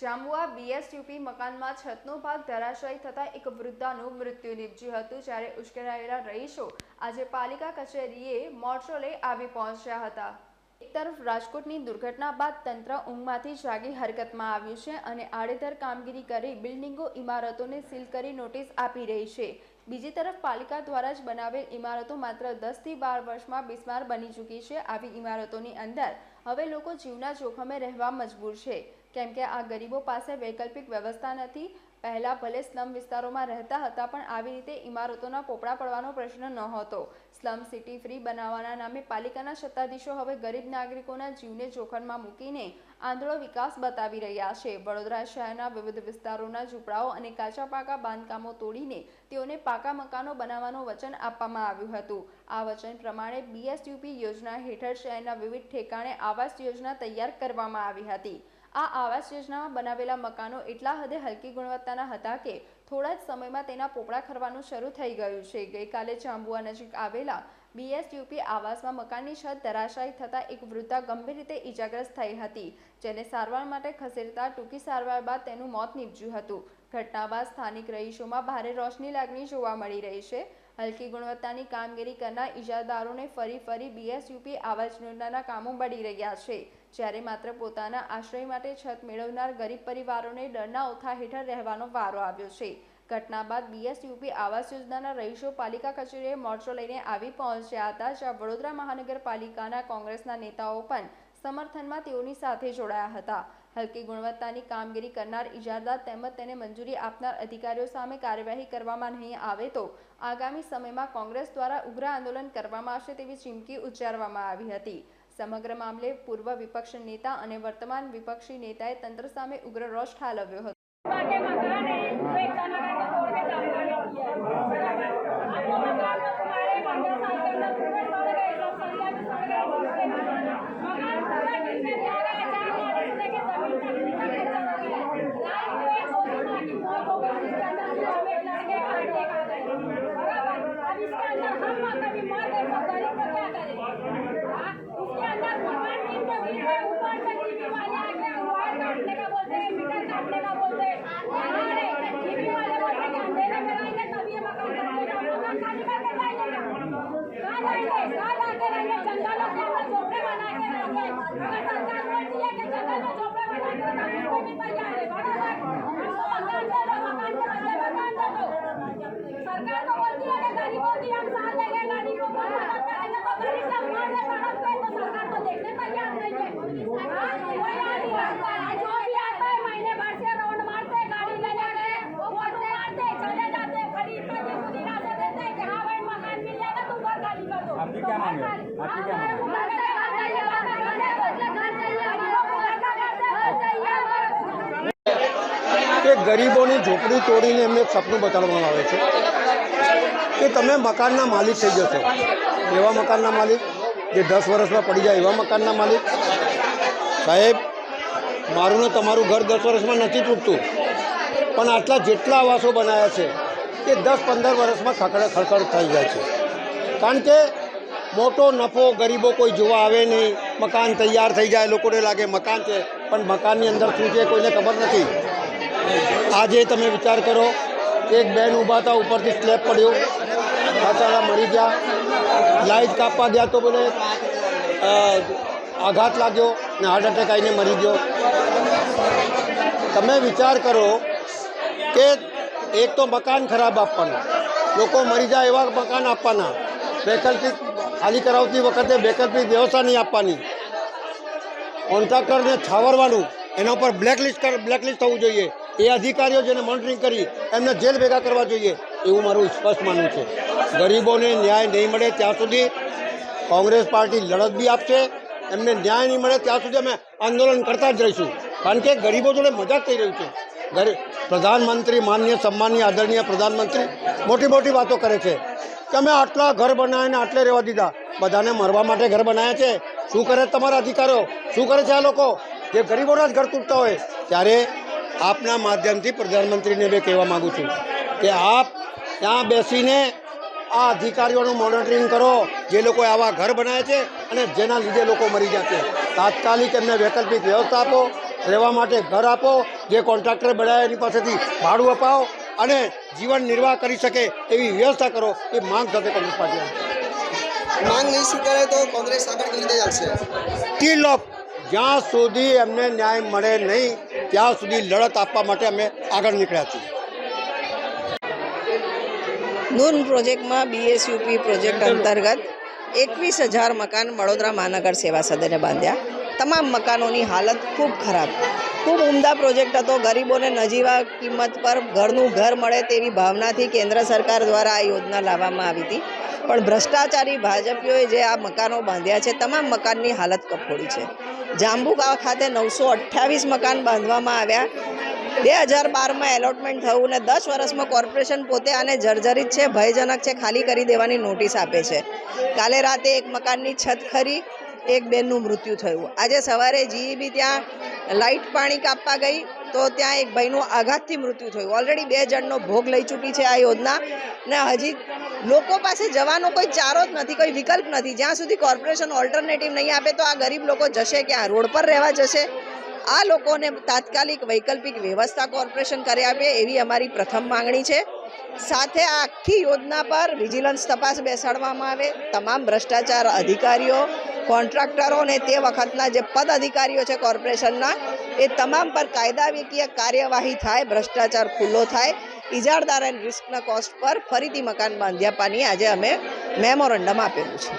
Jhabua BSUP મકાનમાં છતનો ભાગ ધરાશાયી થતાં એક વૃદ્ધાનું મૃત્યુ નીપજ્યું હતું જ્યારે ઉશ્કેરાયેલા રહીશો આજે પાલિકા કચેરીએ મોરચો આવી પહોંચ્યા હતા. એક તરફ રાજકોટની દુર્ઘટના બાદ તંત્ર ઊંઘમાંથી જાગી હરકતમાં આવ્યું છે અને આડેધર કામગીરી કરી બિલ્ડિંગો, ઇમારતોને સીલ કરી નોટિસ આપી રહી છે. બીજી તરફ પાલિકા દ્વારા જ બનાવેલ ઇમારતો માત્ર દસથી બાર વર્ષમાં બિસ્માર બની ચૂકી છે. આવી ઇમારતોની અંદર હવે લોકો જીવના જોખમે રહેવા મજબૂર છે. કેમ કે આ ગરીબો પાસે વૈકલ્પિક વ્યવસ્થા નથી. પહેલાં ભલે સ્લમ વિસ્તારોમાં રહેતા હતા, પણ આવી રીતે ઇમારતોના પોપડા પડવાનો પ્રશ્ન નહોતો. સ્લમ સિટી ફ્રી બનાવવાના નામે પાલિકાના સત્તાધીશો હવે ગરીબ નાગરિકોના જીવને જોખમમાં મૂકીને આંધળો વિકાસ બતાવી રહ્યા છે. વડોદરા શહેરના વિવિધ વિસ્તારોના ઝૂંપડાઓ અને કાચા પાકા બાંધકામો તોડીને તેઓને પાકા મકાનો બનાવવાનું વચન આપવામાં આવ્યું હતું. આ વચન પ્રમાણે બીએસયુપી યોજના હેઠળ શહેરના વિવિધ ઠેકાણે આવાસ યોજના તૈયાર કરવામાં આવી હતી. આ આવાસ યોજનામાં બનાવેલા મકાનો એટલા હદે હલકી ગુણવત્તાના હતા કે થોડા જ સમયમાં તેના પોપડા ખરવાનું શરૂ થઈ ગયું છે. ગઈકાલે જાંબુઆ નજીક આવેલા બીએસયુપી આવાસમાં મકાનની છત ધરાશાયી થતાં એક વૃદ્ધા ગંભીર રીતે ઈજાગ્રસ્ત થઈ હતી, જેને સારવાર માટે ખસેડતા ટૂંકી સારવાર બાદ તેનું મોત નીપજ્યું હતું. ઘટના બાદ સ્થાનિક રહીશોમાં ભારે રોશની લાગણી જોવા મળી રહી છે. હલકી ગુણવત્તાની કામગીરી કરનાર ઇજાદારોને ફરી ફરી બીએસયુપી આવાસ યોજનાના કામો બળી રહ્યા છે, જ્યારે માત્ર પોતાના આશ્રય માટે છત મેળવનાર ગરીબ પરિવારોને ડરના ઓથા હેઠળ રહેવાનો વારો આવ્યો છે. ઘટના બાદ બીએસયુપી આવાસ યોજનાના રહીશો પાલિકા કચેરીએ મોરચો લઈને આવી પહોંચ્યા હતા, જ્યાં વડોદરા મહાનગરપાલિકાના કોંગ્રેસના નેતાઓ પણ સમર્થનમાં તેઓની સાથે જોડાયા હતા. હલકી ગુણવત્તાની કામગીરી કરનાર ઇજારદાર તેમજ તેને મંજૂરી આપનાર અધિકારીઓ સામે કાર્યવાહી કરવામાં નહીં આવે તો આગામી સમયમાં કોંગ્રેસ દ્વારા ઉગ્ર આંદોલન કરવામાં આવશે તેવી ચીમકી ઉચ્ચારવામાં આવી હતી. સમગ્ર મામલે પૂર્વ વિપક્ષ નેતા અને વર્તમાન વિપક્ષી નેતાએ તંત્ર સામે ઉગ્ર રોષ ઠાલવ્યો હતો. सरकार बोलती है कि जंगल में झोपड़े बना के का घर चाहिए, घर चाहिए। કે ગરીબોની ઝૂંપડી તોડીને એમને એક સપનું બતાડવામાં આવે છે કે તમે મકાનના માલિક થઈ જશો એવા મકાનના માલિક જે દસ વર્ષમાં પડી જાય એવા મકાનના માલિક સાહેબ મારું ને તમારું ઘર દસ વર્ષમાં નથી તૂટતું પણ આટલા જેટલા આવાસો બનાવ્યા છે એ દસ પંદર વર્ષમાં ખકડ ખડખડ થઈ જાય છે કારણ કે મોટો નફો ગરીબો કોઈ જોવા આવે નહીં. મકાન તૈયાર થઈ જાય, લોકોને લાગે મકાન છે, પણ મકાનની અંદર શું છે કોઈને ખબર નથી. આજે તમે વિચાર કરો, એક બેન ઊભા હતા, ઉપરથી સ્લેબ પડ્યો. બચારા મરી ગયા. લાઇટ કાપવા ગયા તો બોલે આઘાત લાગ્યો ને હાર્ટ એટેક આવીને મરી ગયો. તમે વિચાર કરો કે એક તો મકાન ખરાબ આપવાના. લોકો મરી જાય એવા મકાન આપવાના. વૈકલ્પિક ખાલી કરાવતી વખતે વૈકલ્પિક વ્યવસ્થા નહીં આપવાની. કોન્ટ્રાક્ટરને છાવરવાનું, એના ઉપર બ્લેકલિસ્ટ બ્લેકલિસ્ટ થવું જોઈએ. એ અધિકારીઓ જેને મોનિટરિંગ કરી, એમને જેલ ભેગા કરવા જોઈએ. એવું મારું સ્પષ્ટ માનવું છે. ગરીબોને ન્યાય નહીં મળે ત્યાં સુધી કોંગ્રેસ પાર્ટી લડત બી આપશે, એમને ન્યાય નહીં મળે ત્યાં સુધી અમે આંદોલન કરતા જ રહીશું. કારણ કે ગરીબો જોડે મજાક થઈ રહ્યું છે. પ્રધાનમંત્રી, માન્ય, સન્માનીય, આદરણીય પ્રધાનમંત્રી મોટી મોટી વાતો કરે છે. અમે આટલા ઘર બનાવીને આટલે રહેવા દીધા. બધાને મરવા માટે ઘર બનાવ્યા છે. શું કરે તમારા અધિકારો? શું કરે છે આ લોકો? જે ગરીબોના જ ઘર તૂટતા હોય. ત્યારે આપના માધ્યમથી પ્રધાનમંત્રીને બે કહેવા માગું છું કે આપ ત્યાં બેસીને આ અધિકારીઓનું મોનિટરિંગ કરો. જે લોકોએ આવા ઘર બનાવ્યા છે અને જેના લીધે લોકો મરી જાય છે. તાત્કાલિક એમને વૈકલ્પિક વ્યવસ્થા આપો, રહેવા માટે ઘર આપો. જે કોન્ટ્રાક્ટરે બનાવ્યા એની પાસેથી ભાડું અપાવો અને જીવન નિર્વાહ કરી શકે એવી વ્યવસ્થા કરો એ માંગ સાથે કોંગ્રેસ પાર્ટી માંગ નહીં સ્વીકારે તો કોંગ્રેસ આગળ કઈ રીતે ચાલશે? ટીલ ઓફ જ્યાં સુધી એમને ન્યાય મળે નહીં ત્યાં સુધી લડત આપવા માટે અમે આગળ નીકળ્યા છીએ. નૂન પ્રોજેક્ટમાં બીએસયુપી પ્રોજેક્ટ અંતર્ગત એકવીસ હજાર મકાન વડોદરા મહાનગર સેવા સદને બાંધ્યા. તમામ મકાનોની હાલત ખૂબ ખરાબ. ખૂબ ઉમદા પ્રોજેક્ટ હતો. ગરીબોને નજીવા કિંમત પર ઘરનું ઘર મળે તેવી ભાવનાથી કેન્દ્ર સરકાર દ્વારા આ યોજના લાવવામાં આવી હતી. પણ ભ્રષ્ટાચારી ભાજપીઓએ જે આ મકાનો બાંધ્યા છે, તમામ મકાનની હાલત કફોડી છે. જાંબુગાવ ખાતે નવસો અઠ્ઠાવીસ મકાન બાંધવામાં આવ્યા. બે હજાર બારમાં એલોટમેન્ટ થયું ને દસ વર્ષમાં કોર્પોરેશન પોતે આને જર્જરિત છે, ભયજનક છે, ખાલી કરી દેવાની નોટિસ આપે છે. કાલે રાતે એક મકાનની છત ખરી, એક બેનનું મૃત્યુ થયું. આજે સવારે જીઈબી ત્યાં લાઇટ પાણી કાપવા ગઈ તો ત્યાં એક ભાઈનું આઘાતથી મૃત્યુ થયું. ઓલરેડી બે જણનો ભોગ લઈ ચૂકી છે આ યોજના. ને હજી લોકો પાસે જવાનો કોઈ ચારો જ નથી, કોઈ વિકલ્પ નથી. જ્યાં સુધી કોર્પોરેશન ઓલ્ટરનેટિવ નહીં આપે તો આ ગરીબ લોકો જશે ક્યાં રોડ પર રહેવા જશે? આ લોકોને તાત્કાલિક વૈકલ્પિક વ્યવસ્થા કોર્પોરેશન કરી આપે એવી અમારી પ્રથમ માંગણી છે. સાથે આ આખી યોજના પર વિજિલન્સ તપાસ બેસાડવામાં આવે. તમામ ભ્રષ્ટાચાર અધિકારીઓ કોન્ટ્રાક્ટરો અને તે વખતના જે પદ અધિકારીઓ છે કોર્પોરેશનના, એ તમામ પર કાયદાકીય કાર્યવાહી થાય, ભ્રષ્ટાચાર ખુલ્લો થાય ઇજારદાર એન્ડ રિસ્કના કોસ્ટ પર ફરીથી મકાન બાંધ્યા પાની આજે અમે મેમોરેન્ડમ આપેલું છે.